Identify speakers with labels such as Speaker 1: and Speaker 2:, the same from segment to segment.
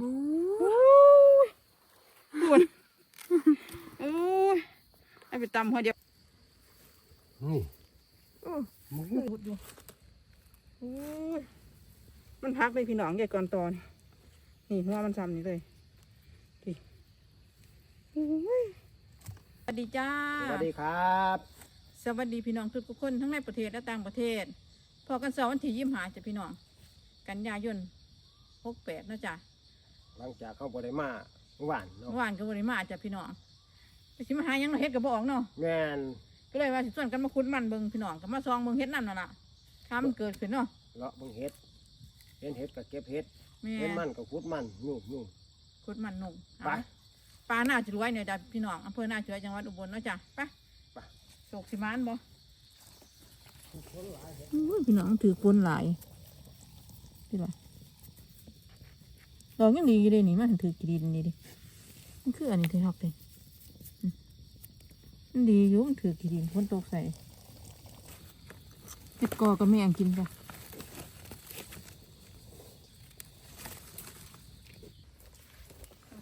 Speaker 1: บู
Speaker 2: โอ้ยด่วนโอ้ยไอ้ไปตำหัวเดียว
Speaker 3: นี่
Speaker 2: อู้
Speaker 3: มึง
Speaker 2: พูดอยู่โอ้ยมันพักเลยพี่น้องใหญ่ก่อนตอนนี่หัวมันซ้ำนี่เลยดิโอ้ยสวัสดีจ้า
Speaker 3: สวัสดีครับ
Speaker 2: สวัสดีพี่น้องทุกๆคนทั้งในประเทศและต่างประเทศพอกันเสาร์วันที่ยี่สิบห้าจ้ะพี่น้อง กันยายนหกแปดนะจ๊ะ
Speaker 3: หลังจากเข้าบริมาเมื่อวานเนาะ
Speaker 2: เมื่อวานก็บริมาจ้ะพี่น้องไปสิมาหาหยังเราเฮ็ดกับบออกเนาะ
Speaker 3: แม่น
Speaker 2: ก็เลยว่าสิส่วนกันมาคุดมันเบิ่งพี่น้องก็มาซองเบิ่งเฮ็ดนั่นน่ะล่ะถ้ามันเกิดขึ้นเนาะ
Speaker 3: เลาะเบิ่งเฮ็ดเห็นเฮ็ดก็เก็บเฮ็ด
Speaker 2: แม่
Speaker 3: เห็นมันก็ขุดมันยุ่งยุ่ง
Speaker 2: คุดมันนุ่ง
Speaker 3: ไป
Speaker 2: เอาปลาหน้าจะรวยเนี่ยจ้ะพี่น้องอำเภอหน้าจะรวยจังหวัดอุบลเนาะจ้ะไป
Speaker 3: ไป
Speaker 2: โศกสิมานบ่อุ้ยพี่น้องถือคนหลายพี่ล่ะ ดอกยังดีอยู่เลยนี่มันถือกีดีนี่ดิมันคืออันนี้ที่ฮักเลยอืมมันดีอยู่มันถือกีดีฝนตกใส่ติดกอกับแม่งกินจ้ะ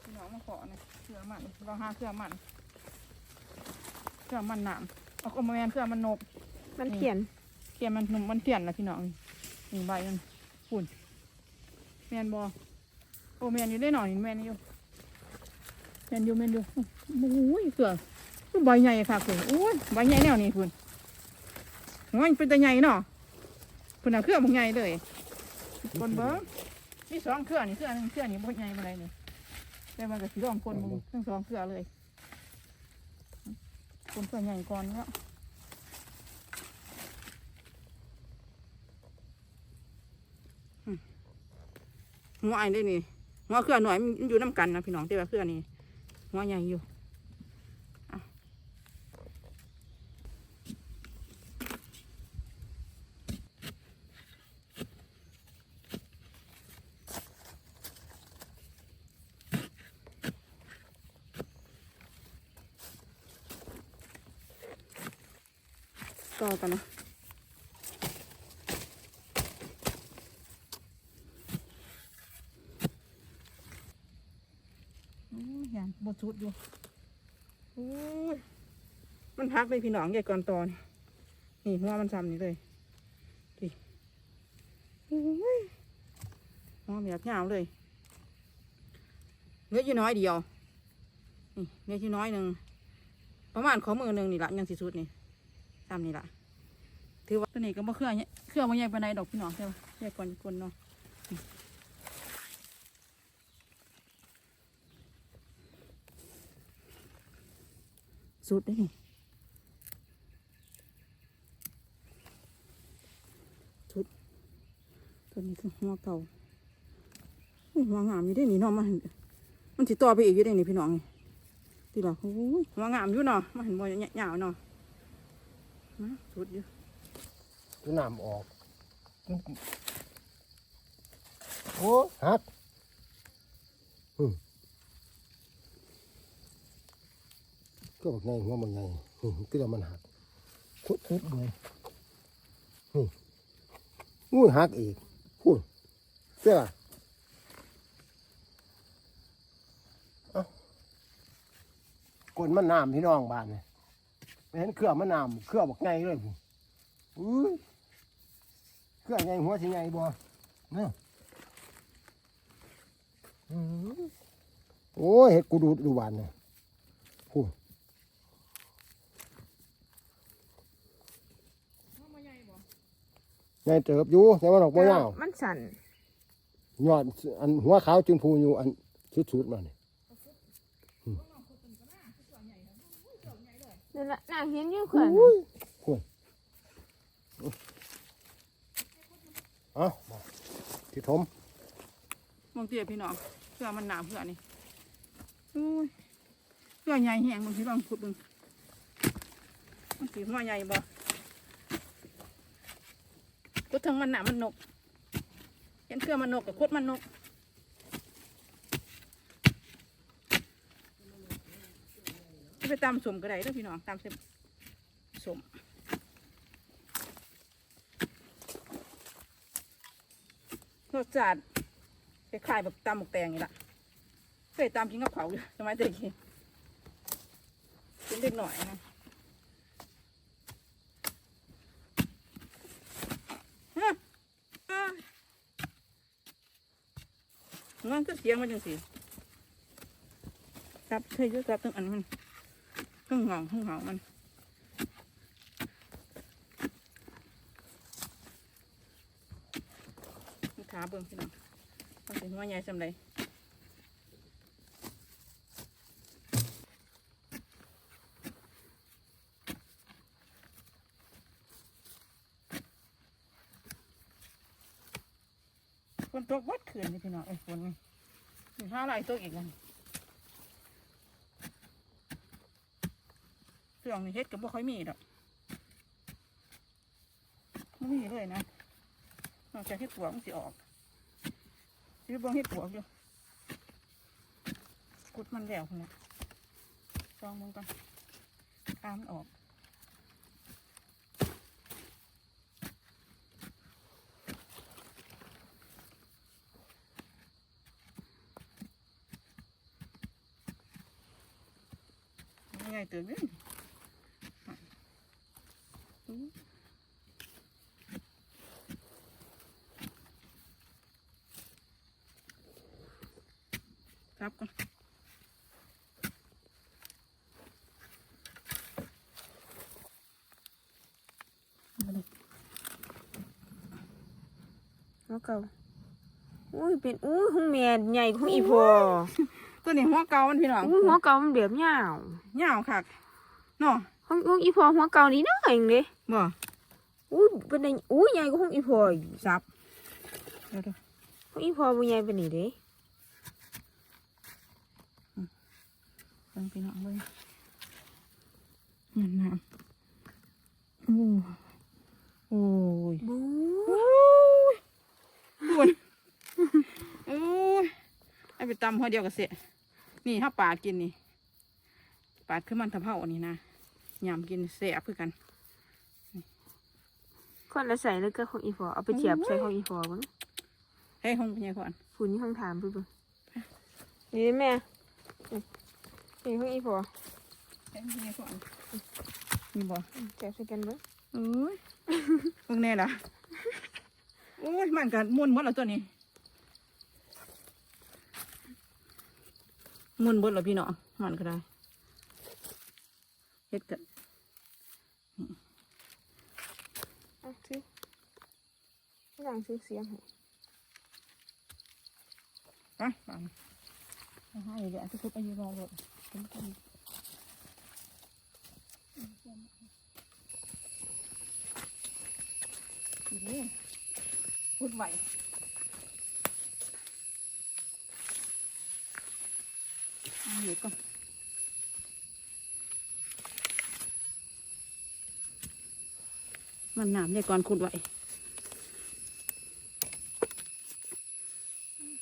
Speaker 2: พี่น้องมาขอเนี่ยเครื่องมันเราหาเครื่องมันเครื่องมันหนามเอาก็มาแมนเครื่องมันนก
Speaker 1: มันเขียน
Speaker 2: เขียนมันหนุ่มมันเขียนนะพี่น้องนี่ใบมันฝุ่นแมนบอ โอ้แมนอยู่ได้หน่อยแมนอยู่แมนอยู่แมนอยู่โอ้ยเสือคือใบใหญ่ค่ะคุณโอ้ยใบใหญ่แนวนี้คุณมันเป็นแต่ใหญ่เนาะคุณเอาเครื่องมันใหญ่เลยคนเบิ้งนี่สองเครื่องนี่เครื่องหนึงเครื่องนี้บ่ใหญ่อะไรนี่แต่มันก็สีรองคนมึงทั้งสองเครื่องเลยคนเครื่องใหญ่ก่อนเนาะหัวไอ้ได้นี่ หัวเครือหน่อยมันอยู่น้ำกันนะพี่น้องแต่ว่าเครือนี่หัวใหญ่อยู่ต่อกันนะ โอ้ยยานบด ชุดอยู่โอ้ยมันพักเลยพี่น้องใหญ่ก่อนตอนนี่หัวมันซ้ำนี่เลยดิโอ้ยหัวแบบยาวเลยเหลืออยู่น้อยเดียว นี่เหลืออยู่น้อยหนึ่งประมาณขอมือหนึ่งนี่ละยังสิสุดนี่ซ้ำนี่ละถือว่าตัวนี้ก็บ่เครื่องเนี่ยเครื่องมันใหญ่ปานใดดอกพี่น้องใช่ปะใหญ่กว่าคนเนาะ สุดได้นี่สุดตัวนี้คือหัวเก่าหัวงามอยู่ได้นี่เนาะมาเห็นมันสิต่อไปอีกอยู่ได้นี่พี่น้องนี่ตีหรอโอ้ยหัวงามอยู่เนาะมาเห็นบ่ยาวเนาะนะสุดอยู่
Speaker 3: ตัวน้ำออกโอ้ฮักอืม ก็บอกไงหัวมันไงอืมก็เดี๋ยวมันหักคุดคุดเลยนี่งูหักอีกพูดเจ้าเอ้ากนมันน้ำพี่น้องบ้านเนี่ยไม่เห็นเครือมันน้ำเครือบอกไงเลยพูอุ้ยเครือไงหัวสิไงบ่เนี่ยอื้อหือโอ้ยเห็ดกูดูดดูหวานเนี่ยพูด
Speaker 2: หัวมันใหญ่บ่
Speaker 3: ไงเติบอยู่แต่ว่าดอกไม้ยาว
Speaker 1: มันสั่น
Speaker 3: ยอดอันหัวขาวจุนพูอยู่อันสุดๆมาเนี่ย
Speaker 1: นั่นละนางเห็นอยู่เขื่อน
Speaker 3: อุ้ยพูดเอามาที่ถม
Speaker 2: มองเตี้ยพี่น้องเพื่อมันหนาเพื่อนี่อุ้ยเพื่อใหญ่แห้งบางทีลองขุดดูมันสีหัวใหญ่บ่ ขุดทั้งมันหนามันนกเห็นเครื่องมันนกกับขุดมันนกไปตำสมก็ได้เด้อพี่น้องตำเส้นสมรสจัดคคล้ายๆแบบตำหมกแตงนี่ละเคยตำกินกับเขาอยู่สมัยเด็กกินเด็กหน่อยนะฮะอ่า มันก็เสียงมันจังสิจับเคยอยุ่จับตั้งอันมันตั้งหงาตั้งเหงามันขาเบิ่งพี่น้องมันเป็นหัวใหญ่สำเลย ตกวัดคืนนี่พี่น้องเอ้ฝนมีห้าลายตกอีกแล้วเครื่องนี่เฮ็ดกับบ่ค่อยมีดอกไม่มีเลยนะนอกจากเห็ดปวกมันสิออกสิเบิ่งเห็ดปวกอยู่กุดมันแล้วคนนี้ลองมึงก่อนตามนออก ยังไงตื่นเนี่ยครับก่อ น
Speaker 1: หัวเก่าอุ้ยเป็นอุ้ยห้องแม่ใหญ่กว่าของอีพอ
Speaker 2: ตัวนี้หัวเก่ามันพี่น้อง
Speaker 1: อุ้ยหัวเก่ามันแบบยาว
Speaker 2: ยาวคักเนาะ
Speaker 1: ห้องห้องอีพอหัวเก่านี่น้อยเองเด้
Speaker 2: บ่
Speaker 1: อุ้ยเป็นไงอุ้ยใหญ่กว่าห้องอีพออีก
Speaker 2: ซับเดี๋ยว
Speaker 1: ห้องอีพอบ่ใหญ่ปานนี้เด้
Speaker 2: ๆเบิ่งพี่น้องเบิ่งนั่นน้ำโอ้โอ้ย
Speaker 1: บู๊
Speaker 2: โอ้ยบุญโอ้ยไอ้ไปตำหัวเดียวกับเสะ นี่ถ้าปลากินนี่ปลาคือมันทะเพราอันนี้นะยำกินเสะเพื่อกัน
Speaker 1: คนละใส่แล้วก็ของอีพอเอาไปเทียบใส่ของอีพอเบิ่ง
Speaker 2: ให้ห้องเป็นไงก่อน
Speaker 1: ฝุ่นนี่ห้องถามเพิ่นเบิ่งนี่แม่นี่ของอีพอ
Speaker 2: ให้ห้องเป็นไงก่อนนี่บ่
Speaker 1: แจกใส่กันเบิ่ง
Speaker 2: โอ้ยเพิ่งแน่ละโอ้ยมันกันมุนหมดแล้วตัวนี้ มุนหมดแล้วพี่น้องมันก็ได้เฮ็ดกัน
Speaker 1: อะซื้อไม่ต่างซื้อเสียงให้
Speaker 2: ไปไปเอาให้เดี๋ยวทุกคนไปยืนรอรถเป็นกันทีนี้พูดไหว เอาเหยียดก่อนมันหนามเนี่ยก่อนขุดไหว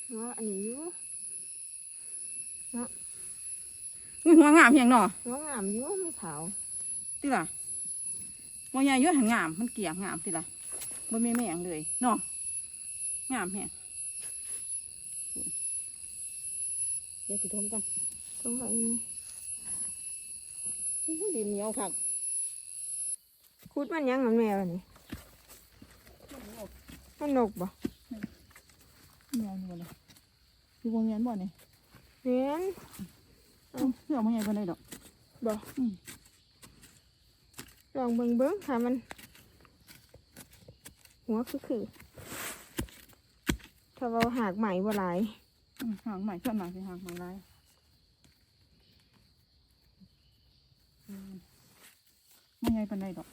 Speaker 1: หัวอันนี้อยู่
Speaker 2: อุ้ยหัวงามเพียงหนอ
Speaker 1: หัวงามอยู่มันขาว
Speaker 2: ติล่ะหัวใหญ่เยอะหันงามมันเกี่ยงงามติล่ะบ่มีแม่งเลยเนาะงามแฮงเดี๋ยวสิทมกัน
Speaker 1: ตรงไหนนี่
Speaker 2: อู้ดินเหนียวคัก
Speaker 1: คูดมันยังมันแม่วะนี่มันนกบ่
Speaker 2: เหนียวนี่บ่เลยอยู่วงเวียนบ่เนี่ย
Speaker 1: เห็น
Speaker 2: เสื้อมันใหญ่ปานใดดอก
Speaker 1: บ่
Speaker 2: อืม
Speaker 1: ลองเบิ่งเบิ่งถ้ามัน หัวคือคือถ้าเราหากใหม่บ่หลาย
Speaker 2: อืมหางใหม่ส่วนมากสิหางใหม่ลาย อืมมันใหญ่ปานใดดอก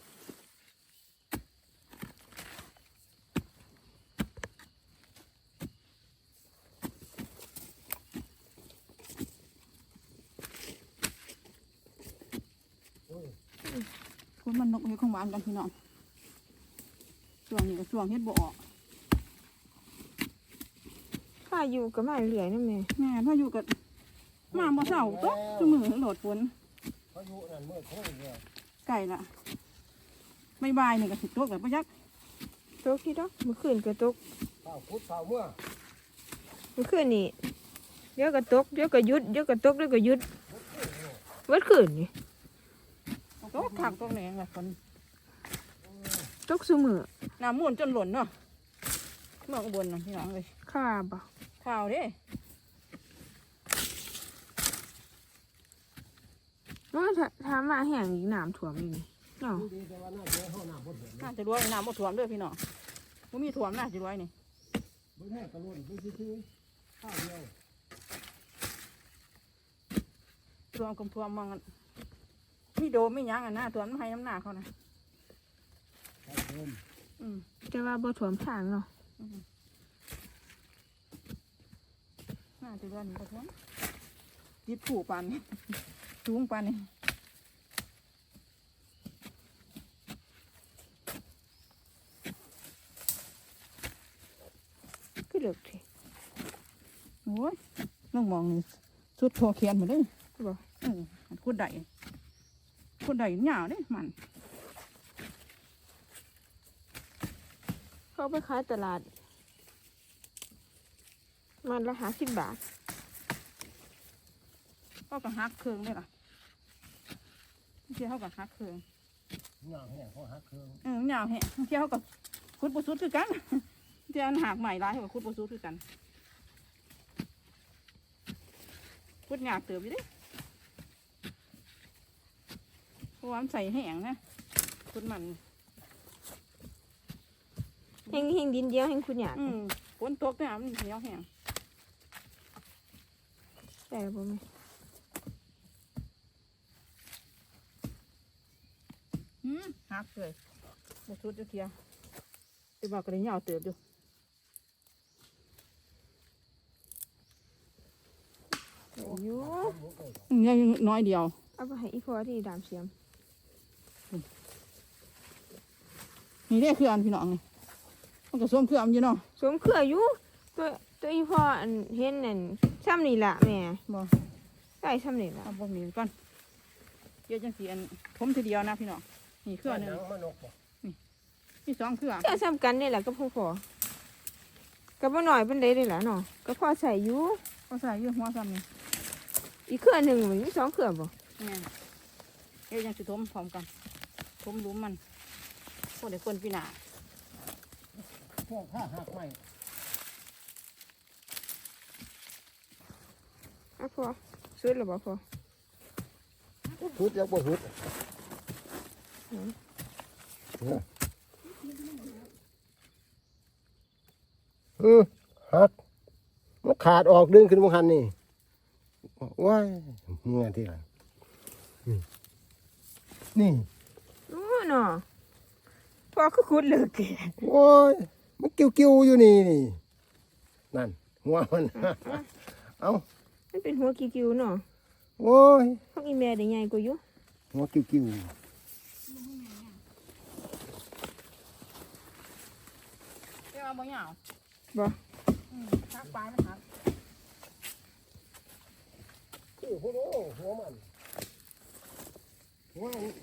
Speaker 2: คุณมันนกเฮ็ดของหวานกันพี่น้องช่วงนี้ก็ช่วงเฮ็ดบ่ออก
Speaker 1: ข้าอยู่กับมาเรื่อยๆนั่นแม่
Speaker 2: แม่ถ้าอยู่กับมาบ่เศร้าตกจุมือโหลดฝน
Speaker 3: พายุนั่นมืดโค้งเนี่ย
Speaker 2: ไก่ละไม่บายนี่ก็สิตกแบบประยัก
Speaker 1: ตกที่ดอกเมื่อคืนก็ตก
Speaker 3: ข้าวพุดข้าวเมื่อ
Speaker 1: มันขึ้นนี่เดี๋ยวก็ตกเดี๋ยวก็หยุดเดี๋ยวก็ตกเดี๋ยวก็หยุดวัดขึ้นนี่
Speaker 2: โต๊ะขักตรงไหนล่ะคน
Speaker 1: ตกซุมือ
Speaker 2: น้ำมูนจนหล่นเนาะเมืองอุบลน่ะพี่น้องเลย
Speaker 1: ข้าบ่
Speaker 2: ข่าวเด้
Speaker 1: ว่าถ้าถ้ามาแห้งอีกน้ำท่วมอีกนี่เนาะ
Speaker 3: ดีแต่ว่าน่าจะห้องน้ำบ่เห็น
Speaker 2: น่าจะรวยน้ำบ่ท่วมเด้อพี่น้องบ่มีท่วมน่าจะรวยนี่
Speaker 3: บ่แห้งกระโดดไปซื่อๆข้าวเดียว
Speaker 2: ท่วมกำท่วมมองกันมีโดมมีหยังอะนะท่วมน้ำให้น้ำหนาเขานะ
Speaker 3: ครับผม
Speaker 2: อืม
Speaker 1: แต่ว่าบ่ท่วมทางเนาะ
Speaker 2: น่าจะรวยนี่บ่ท่วมยิบผูปานนี่ สูงปานนี่
Speaker 1: คือเลิกที
Speaker 2: โอ้ยน้องมองนี่สุดพอเขียนหมดเลย
Speaker 1: บ่
Speaker 2: เออขุดได้ขุดได้หยาวเด้มัน
Speaker 1: เขาไปขายตลาด มันละห้าสิบบาท
Speaker 2: ก็กระหักเครื่องเลยล่ะเที่ยวเขากับหักเครื่อง
Speaker 3: ย่างแห้งเขาหักเครื่อง
Speaker 2: เออหยาวแฮะเที่ยวเขากับขุดบุสุดคือกันเที่ยวอันหักใหม่ร้ายเขากับขุดบุสุดคือกันขุดหยาบเติบอยู่เดิเพราะว่ามันใส่แห้งนะขุดมัน
Speaker 1: แห้งแห้งดินเดียวแห้งคุณอยาก
Speaker 2: อืมฝนตกเนี่ยมันเหนียวแห้ง
Speaker 1: แต่บ่แม่
Speaker 2: อืมหักเลยบุสุดจะเที่ยวไปบอกกันเลยหยาวเติบอยู่
Speaker 1: อยู่
Speaker 2: อืมยังน้อยเดียว
Speaker 1: เอาไปให้อีพอที่ดามเสียม
Speaker 2: นี่เรียกคืออันพี่น้องนี่มันก็ส้มคืออันอยู่เนาะ
Speaker 1: สวมเครืออยู่ตัวตัวอีพออันเห็นนั่นซ้ำนี่ล่ะแม่
Speaker 2: บ่
Speaker 1: ได้ซ้ำนี่ล่ะ
Speaker 2: เอาบ่มีก่อนเดี๋ยวจังสีอันผมทีเดียวนะพี่น้อง นี่เครือหนึง
Speaker 3: หนังมันกบ่
Speaker 2: นี่สองเครือ
Speaker 1: ก็ซ้ำกันนี่แหละก็พอพอก็บ่น้อยปานใดเลยล่ะเนาะก็พอใส่อยู่
Speaker 2: ก็ใส่อยืดหัวซ้ำนี่
Speaker 1: อีกเครือหนึ่งมันมีสองเครือบ่
Speaker 2: นี่เดี๋ยวจังสิทมพร้อมกันทมหลุมมันพวกเด็กคนพี่หนา
Speaker 3: พวกข้าหักไม้
Speaker 1: อะพอสุดแล้วบ่พอ
Speaker 3: หุดยังบ่หุด
Speaker 1: อืม
Speaker 3: เออเออหักมันขาดออกดึงขึ้นบางคันนี่ว้ายเมื่อที่หลังอืมนี่
Speaker 1: โอ้เนาะพอคือขุดเลิกแก
Speaker 3: โอ้ยมันกิ้วๆอยู่นี่นี่ นั่น หัวมันเอา
Speaker 1: มันเป็นหัวกิ้วๆเนาะ
Speaker 3: โอ้ย
Speaker 1: พวกอีแม่ได้ใหญ่กว่าอยู่
Speaker 3: หัวกิ้ว
Speaker 2: เดี๋ ยวเอาบ่ยาว
Speaker 1: บ่
Speaker 2: อืมหักปลายมันหัก
Speaker 3: ๆคือหัวโน้หัวมันหัวมัน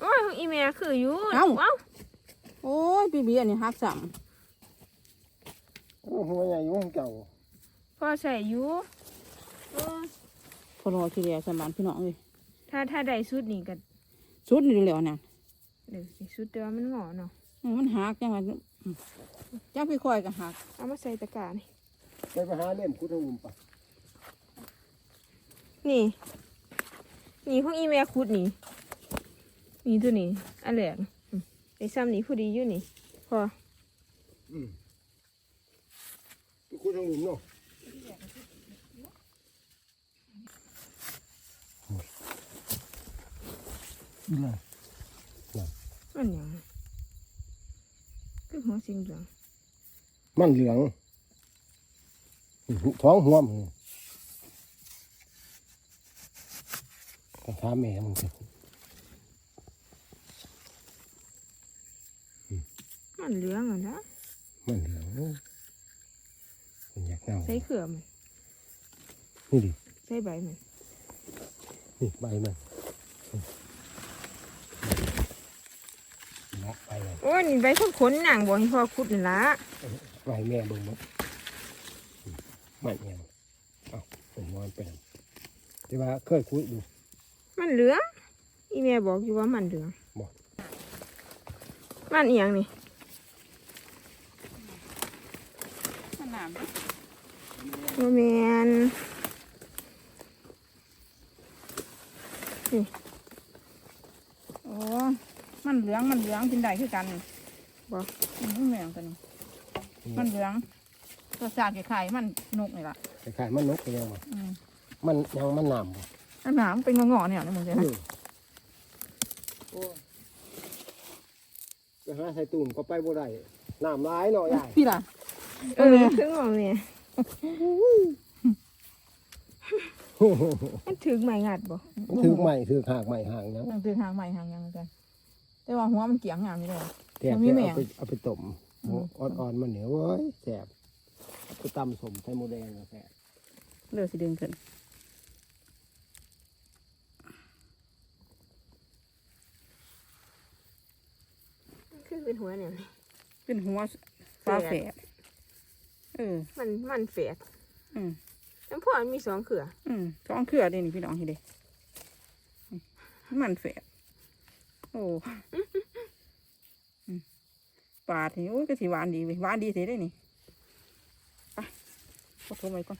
Speaker 1: โอ้ยของอีแม่คืออยู่
Speaker 2: เอ้า
Speaker 1: เอ้า
Speaker 2: โอ้ยพี่เบียนี่หักซ้
Speaker 3: โอ้หัวใหญ่หัวเก่า
Speaker 1: พอใส่อยู่เออำ
Speaker 2: พอรอทีเดียวสมานพี่น้องเลย
Speaker 1: ถ้าถ้าได้สุดนี่ก็
Speaker 2: สุดนี่เหลวน่ะ
Speaker 1: เดี๋ยวสิสุดแต่ว่ามันงอเนาะ
Speaker 2: อืมมันหักจังไง จังพี่คอยก็หัก
Speaker 1: เอามาใส่ตะกร้านี่
Speaker 3: ไปไปหาเล่มคุดหุ่มปะ
Speaker 1: นี่ นี่ของอีแม่ขุดนี่ นี่ตัวนี้อันแรกอืมไอ้ซ้ำนี่พอดีอยู่นี่ พอ
Speaker 3: อืมไปคุดหุ่มเนาะนี่เลย
Speaker 1: มันหยัง คือหัวสิงเหลือง
Speaker 3: มันเหลืองท้องหัวมันก็ถามแม่มึงสิ
Speaker 1: มันเหลืองอะนะ
Speaker 3: มันเหลืองมันอยากเน่า
Speaker 1: ใส่เขือมัน
Speaker 3: นี่ดิ
Speaker 1: ใส่ใบมัน
Speaker 3: นี่ใบมัน นะใบมัน
Speaker 1: โอ้ยนี่ใบข้างขนหนังบ่ให้พ่อขุดนี่ละ
Speaker 3: ใบแม่เบิ่งมันมันเอียงเอาเป็นหัวมันเป็นที่ว่าเคยคุยดู
Speaker 1: มันเหลืองอีเมียบอกอยู่ว่ามันเหลือง
Speaker 3: บ่
Speaker 1: มันเอียงนี่
Speaker 2: มันน้ำ
Speaker 1: โมเมน
Speaker 2: โอ้ มันเหลืองมันเหลืองกินได้คือกัน
Speaker 1: บอก
Speaker 2: อืมแมงตัวนี้มันเหลืองรสชาติคล้ายๆมันนกนี่ล่ะ
Speaker 3: คล้ายๆมันนกก็ยังว่า
Speaker 2: อืม
Speaker 3: มันยังมันน้ำบ่
Speaker 2: อันหนามนเป็นงอๆเนี่ยนี่มึงจะ
Speaker 3: เออโอ้ยไปหาใส่ตุ่มก็ไปบ่ได้น้ำร้ายเนาะยาย
Speaker 2: พี่ล่ะ
Speaker 1: เออถึงบอกเมียมันถึงไหมงัดบ่
Speaker 3: ถือใหม่ถือหากใหม่หางนะ
Speaker 2: ยังตื่นหางใหม่หางยังเหมือนกัน แต่ว่าหัวมันเกี่ยงงามนี่เลย
Speaker 3: แต่
Speaker 2: มันมี
Speaker 3: เอา
Speaker 2: แหม่ง
Speaker 3: ไปเอาไปต้ม
Speaker 2: อืม
Speaker 3: อ่อนๆมันเหนียวเว้ยแสบไปตำสมใส่หมูแดงก็แสบ
Speaker 2: เลือดสิดึงขึ้น
Speaker 1: คือเป็นหัวเนี่ย
Speaker 2: เป็นหัวฟ้าแฝดเออ
Speaker 1: มันมันแฝด
Speaker 2: อืม
Speaker 1: น้ำพ่อมันมีสองเขื่อ
Speaker 2: อืมท้องเครือเด้นี่พี่น้องเห็นเด้อืมมันแฝด โอ้อืมปาดนี่โอ้ยก็สิหวานดีเว้ยหวานดีสิได้นี่ไปกดโทรไปก่อน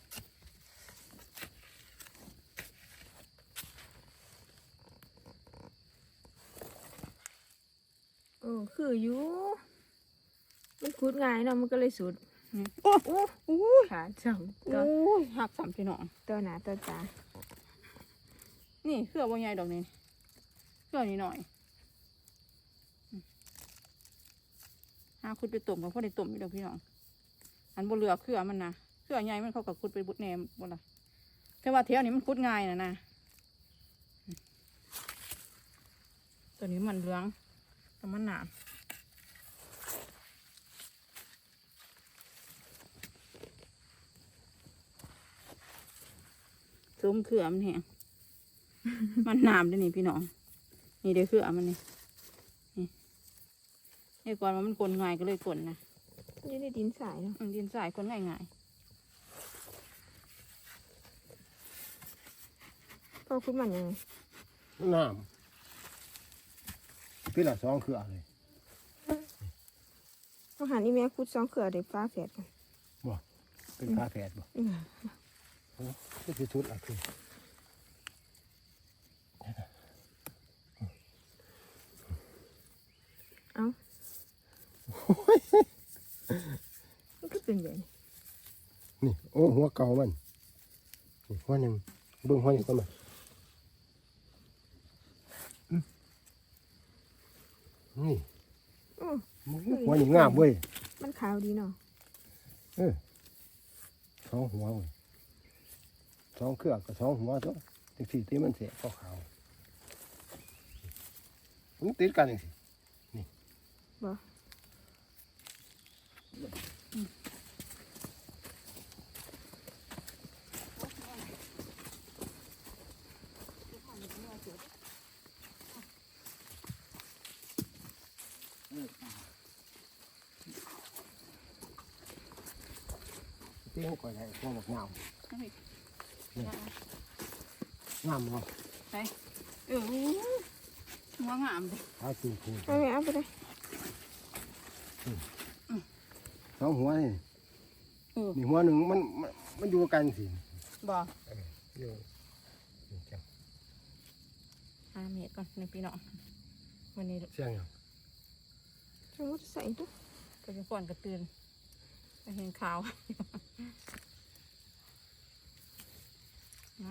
Speaker 1: เออคืออยู่มันคุดง่ายเนาะมันก็เลยสุด
Speaker 2: อืมโอ้
Speaker 1: โอ้
Speaker 2: โอ้ย
Speaker 1: ขาดสองตัว
Speaker 2: โอ้ยหักสามพี่น้อง
Speaker 1: ตัวหนาตัวตา
Speaker 2: นี่เครือบ่ใหญ่ดอกนี่เครือนี่หน่อยอืมหาคุดไปต้มกับพ่อได้ต้มอยู่ดอพี่น้องอันบนเรือเครือมันนะเครือใหญ่มันเขากับคุดไปบุดแหนมบ่ละแต่ว่าแถวนี้มันคุดง่ายนะนะตัวนี้มันเหลืองแต่มันหนาซุ้มเครือมันแห้งมันหนามด้วยนี่พี่น้องนี่เดี๋ยวเครือมันนี่ นี่ก่อนว่ามันกลนง่ายก็เลยกลนนะ
Speaker 1: อยู่ในดินสายเนาะ
Speaker 2: อืมดินสายคนง่ายง่าย
Speaker 1: พ่อคุดมันยังไง
Speaker 3: น้ำพี่ละสองเครือเลย
Speaker 1: อาหารอีเมียคุดสองเขื่อเด็กฟ้าแฝดกัน
Speaker 3: เป็นฟ้าแฝดบ่
Speaker 1: อืม
Speaker 3: นี่คือชุดอะคือ
Speaker 1: เอ้า มันก็เป็นแบบนี้
Speaker 3: นี่โอ้หัวเก่ามันนี่หัวหนึ่งเบิ่งหัวนี้ก่อนมาอืมนี่
Speaker 1: โอ้
Speaker 3: หัวนี่งามเว้ย
Speaker 1: มันขาวดีเนาะ
Speaker 3: เออสองหัวเว้ยสองเครือกับสองหัวตัวจังสี่ที่มันเสียขาวๆมันติดกันจังสิ
Speaker 1: บ่
Speaker 3: ที่เขาก่อยได้พวกบักนาว
Speaker 2: ๆนี่
Speaker 3: งามเนาะ
Speaker 2: ไปเออหัวงามเลย
Speaker 3: ถ้าตูคู สองหัวนี่
Speaker 2: เออ
Speaker 3: นี่หัวหนึ่งมันมันมันอยู่กันสิ
Speaker 2: บ่
Speaker 3: อยู่อยู่จัง
Speaker 2: ห้าเมตรก่อนในพี่น้องวันนี้
Speaker 3: เสียงหยัง
Speaker 1: สมมติใส่ตุ๊ก
Speaker 2: ก็จะก่อนกระตือนไปเห็นข่าวน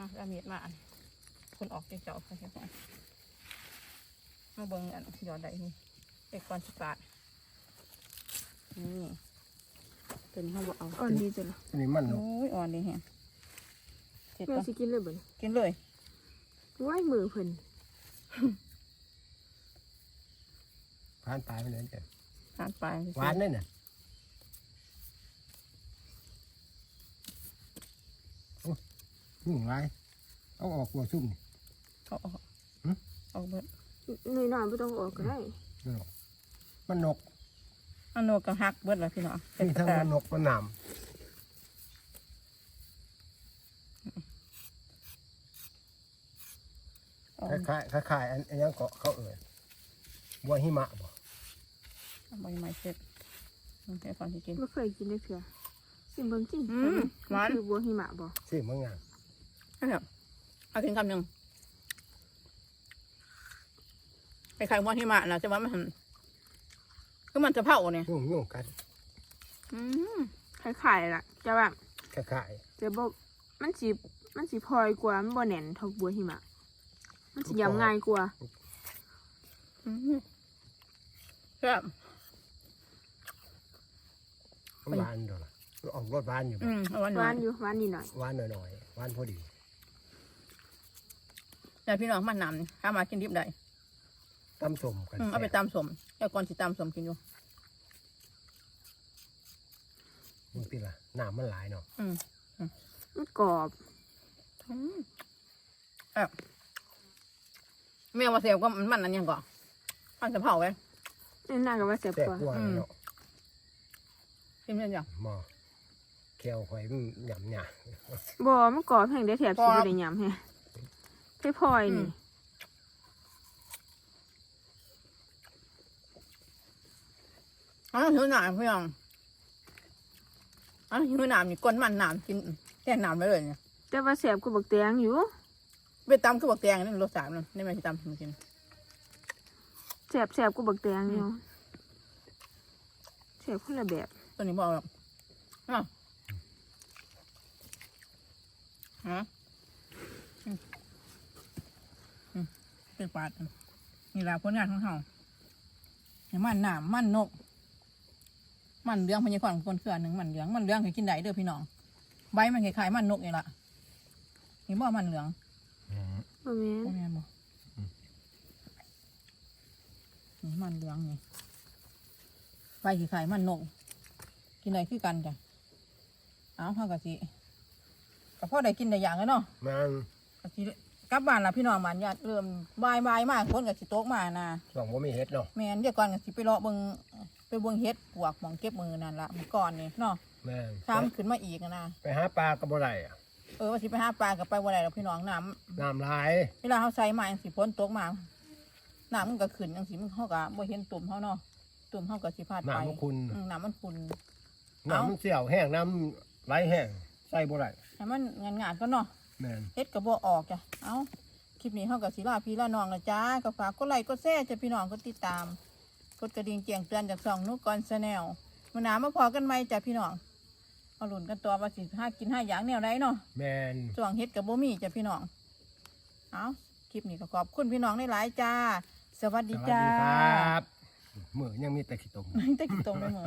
Speaker 2: ะห้าเมตรมาอันคนออกจากเจ้าไปแค่ก่อนมาเบิ่งอันยอดใดนี่เด็กก่อนสิบบาทนี่ ตัวนี้เขาบอกเอา
Speaker 1: อ่อนดีจังเลย
Speaker 3: อันนี้มันเนาะ
Speaker 2: โอ้ยอ่อนดีแฮะเจ็ด
Speaker 1: แม่
Speaker 2: ก่อน
Speaker 1: สิกินเลยบ่เนี่ย
Speaker 2: กินเลย
Speaker 1: ไว้มือเพิ่น
Speaker 3: ผ่านตายไปเลยจ้ะ
Speaker 2: ทานไป
Speaker 3: หวานเลยน่ะโอ้ยุ่งไรเอาออกหัวซุ่มนี่
Speaker 2: เอาออก
Speaker 3: หึ
Speaker 2: ออกเบิด
Speaker 1: น้อยๆไม่ต้องออกก็ได้
Speaker 3: นี่หรอกมันนก
Speaker 2: อันนกก็หักเบิดแล้พี่น้อง
Speaker 3: นี่ทั้งมันกมันหนามคล้ายคล้ายอันยังเกาะเขาเอ่ยบัวหิมะบ่
Speaker 2: ใบไม้เสร็จมันแค่ฟังที่กิน
Speaker 1: ไม่เคยกินได้เถื่อสิ่เบิ้งจริง
Speaker 2: หวาน
Speaker 1: คือบัวหิมะบ่
Speaker 3: สิเบิ้งงา
Speaker 2: นเนี่ยเอากินคำหนึ่งไปขายบัวหิมะนะใช่ไหมมัน ก็มันจะเผาเนี่ย
Speaker 3: ยุ่งยุ่งกัน
Speaker 2: อืม
Speaker 1: คล้ายๆล่ะจะว่า
Speaker 3: คล้าย
Speaker 1: จะบ่มันสิมันสิพลอยกว่ามันบ่แน่นเท่าบัวหิมะ มันสิยำง่ายกว่า
Speaker 2: อืมครับ
Speaker 3: ๆหวานเด้อล่ะออกรสหวานอยู่บ่
Speaker 2: อืมเอาวัน
Speaker 1: ห
Speaker 2: หวาวา
Speaker 1: นนอยู่หวานนิดหน่อย
Speaker 3: หวานหน่อยๆหวานพอดี
Speaker 2: แต่พี่น้องมันนำข้ามากินดิบได้
Speaker 3: ตำสมกัน
Speaker 2: อืมเอาไปตำสมแล้วก่อนสิตำสมกินอยู่
Speaker 3: มึงติล่ะน้ำมันหลายเนาะ
Speaker 2: อืม
Speaker 1: มันกรอบ
Speaker 2: อืมครับแม่ว่าเสียบก็มันอันยังก่อนมันจะเผาไว้
Speaker 1: นี่น่าก็ว่าแซ่บ
Speaker 3: แซ่บ
Speaker 1: กว่า
Speaker 3: กว่าเนาะ
Speaker 2: กินเป็นยัง
Speaker 3: หมอแควข่อยมันหยำหยา
Speaker 1: บ่ มันกรอบแห่งได้แถบ
Speaker 2: กร
Speaker 1: สิ
Speaker 2: อบ
Speaker 1: บ่ได้ยำแฮะไปพลอยนี่
Speaker 2: อ๋อหิวหนามพี่น้องอ๋อหิวหนามนี่ก้นมันหนามกินแค่หนามไปเลยเนี่ย
Speaker 1: แต่ว่าแซ่บกว่าบักแตงอยู่
Speaker 2: ไปตำคือบอกแตงนี่รสสามนั่นนี่มันสิตำกิน
Speaker 1: แซ่บแซ่บกว่าบักแตงอยู่แซ่บคนละแบบ
Speaker 2: ตัวนี้บอกหรอกอ้าวฮะอืมอืมเป็นปาดนี่ละผลงานของเขาเห็นมันหนามมันนก มันเหลืองพญาก่อนคนเขื่อนหนึ่งมันเหลืองมันเหลืองให้กินได้เด้อพี่น้อง ใบมันคล้ายๆมันนกนี่ละเห็นบ่มันเหลือง
Speaker 1: บ่แม่น
Speaker 2: บ่แม่นบ่นี่มันเหลืองนี่ใบคล้ายๆมันนก กินได้คือกันจ้ะเอาเฮากะสิก็พอได้กินได้อย่างแล้วเนาะ
Speaker 3: มัน
Speaker 2: กะสิกลับบ้านละพี่น้องบ้านญาติเริ่มบายบายๆมากคนกะสิโต๊กมานะ
Speaker 3: สองบ่มีเฮ็ดเนาะ
Speaker 2: แม่นเดี๋ยวก่อนกะสิไปเลาะเบิ่ง ไปเบิ่งเฮ็ดปวกหมองเก็บมือนั่นละมื้อก่อนนี่เนาะ
Speaker 3: แม่น
Speaker 2: ถามขึ้นมาอีกอะนะ
Speaker 3: ไปหาปลาก็บ่ได้อะ
Speaker 2: เออว่าสิไปหาปลากับไปบ่ได้ดอกพี่น้องน้ำ
Speaker 3: น้ำหลาย
Speaker 2: เวลาเขาใส่มาจังสิฝนตกมาน้ำมันก็ขึ้นจังสิมันเขาก็บ่เห็นตุ่มเขาเนาะตุ่มเขาก็สิพาดไป
Speaker 3: น้ำมันคุณ
Speaker 2: อืมน้ำมันคุณ
Speaker 3: น้ำมันเสี่ยวแห้งน้ำไหลแห้งใส่บ่ได้
Speaker 2: ให้มันงานงานๆก็เนาะ
Speaker 3: แม่น
Speaker 2: เฮ็ดก็บ่ออกจ้ะ เอาคลิปนี้เขาก็สิลาพี่ลาน้องละจ้าก็ฝากกดไลค์กดแชร์จ้ะพี่น้องกดติดตาม กดกระดิ่งแจ้งเตือนจากช่องนุกกอนชาแนลมื้อหน้ามาพอกันใหม่จ้ะพี่น้องเอาหลุนกันตัวว่าสิหากินหาอย่างแนวใดเนาะ
Speaker 3: แม่น
Speaker 2: ช่วงเฮ็ดกับบ่มีจ้ะพี่น้องเอาคลิปนี้ก็ขอบคุณพี่น้องได้หลายๆจ้า สวัส
Speaker 3: ส
Speaker 2: ดี
Speaker 3: วัส
Speaker 2: จ้า
Speaker 3: ดีครับมือยังมีแต่ขี้ตม
Speaker 2: แต่กินตรงเลยมือ